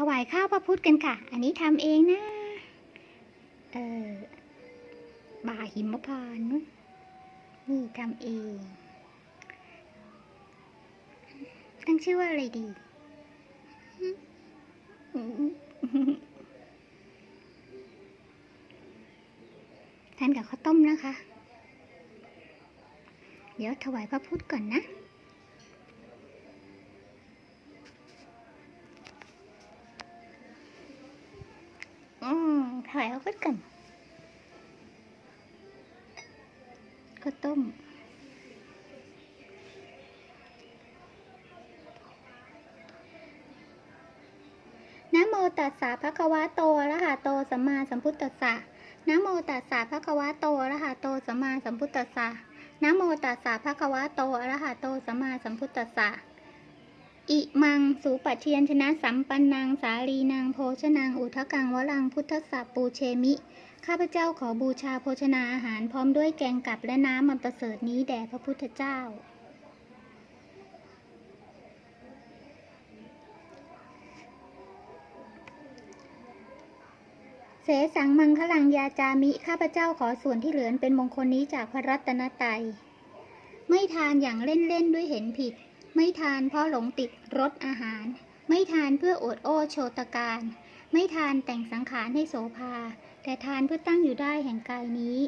ถวายข้าวพระพุทธกันค่ะ อันนี้ทำเองนะ เออบ่าหิมพานต์นี่ทำเอง ตั้งชื่อว่าอะไรดี ทานกับข้าวต้มนะคะ เดี๋ยวถวายพระพุทธก่อนนะ ถวายพระพุทธก่อนข้าวต้มนะโมตัสสะภะคะวะโตอะระหะโตสัมมาสัมพุทธัสสะนะโมตัสสะภะคะวะโตอะระหะโตสัมมาสัมพุทธัสสะนะโมตัสสะภะคะวะโตอะระหะโตสัมมาสัมพุทธัสสะ อิมัง สูปะเทียนชนะสัมปันนังสาลีนางโภชนางอุทกังวลังพุทธสสะปูเชมิ ข้าพเจ้าขอบูชาโภชนาอาหารพร้อมด้วยแกงกับและน้ำมันประเสริฐนี้แด่พระพุทธเจ้า เสสังมังคลังยาจามิ ข้าพเจ้าขอส่วนที่เหลือเป็นมงคลนี้จากพระรัตนตรัย ไม่ทานอย่างเล่นๆด้วยเห็นผิด ไม่ทานเพราะหลงติดรสอาหาร ไม่ทานเพื่ออวดโอ้โชตการ ไม่ทานแต่งสังขารให้โสภา แต่ทานเพื่อตั้งอยู่ได้แห่งกายนี้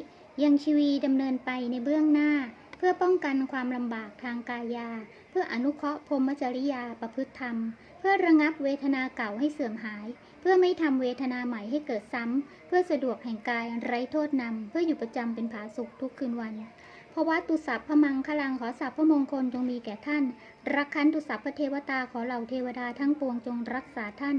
ยังชีวีดำเนินไปในเบื้องหน้า เพื่อป้องกันความลำบากทางกายา เพื่ออนุเคราะห์พรมจริยาประพฤติธรรม เพื่อระงับเวทนาเก่าให้เสื่อมหาย เพื่อไม่ทำเวทนาใหม่ให้เกิดซ้ำ เพื่อสะดวกแห่งกายไร้โทษนำเพื่ออยู่ประจำเป็นผาสุขทุกคืนวัน พราะว่าตุสัพพมังคลังขอสัพพมงคลจงมีแก่ท่าน รักขันตุสัพพเทวตาขอเหล่าเทวดาทั้งปวงจงรักษาท่าน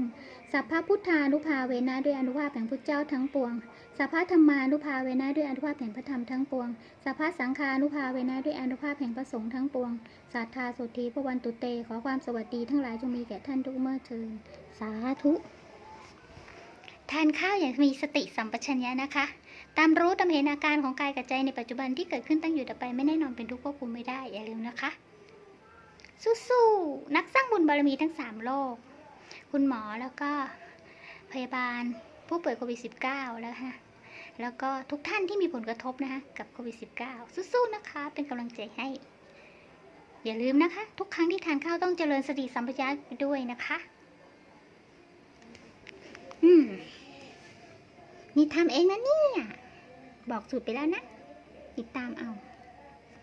สัพพพุทธานุภาเวนะด้วยอนุภาพแห่งพุทธเจ้าทั้งปวง สัพพธรรมานุภาเวนะด้วยอนุภาพแห่งพระธรรมทั้งปวง สัพพสังฆานุภาเวนะด้วยอนุภาพแห่งพระสงฆ์ทั้งปวง สัทธาสุธีพระวันตุเต ขอความสวัสดีทั้งหลายจงมีแก่ท่านทุกเมื่อเทินสาธุ ทานข้าวอย่างมีสติสัมปชัญญะนะคะ ตามรู้ตามเห็นอาการของกายกับใจในปัจจุบันที่เกิดขึ้นตั้งอยู่ดับไปไม่แน่นอนเป็นทุกข์ควบคุมไม่ได้ อย่าลืมนะคะ สู้ๆนักสร้างบุญบารมีทั้งสามโลก คุณหมอแล้วก็พยาบาลผู้ป่วยโควิด -19 แล้วฮะแล้วก็ทุกท่านที่มีผลกระทบนะคะกับโควิด -19 สู้ๆนะคะ เป็นกำลังใจให้ อย่าลืมนะคะ ทุกครั้งที่ทานข้าวต้องเจริญสติสัมปชัญญะด้วยนะคะ อืมนี่ทำเองนะเนี่ย บอกสูตรไปแล้วนะ ติดตามเอา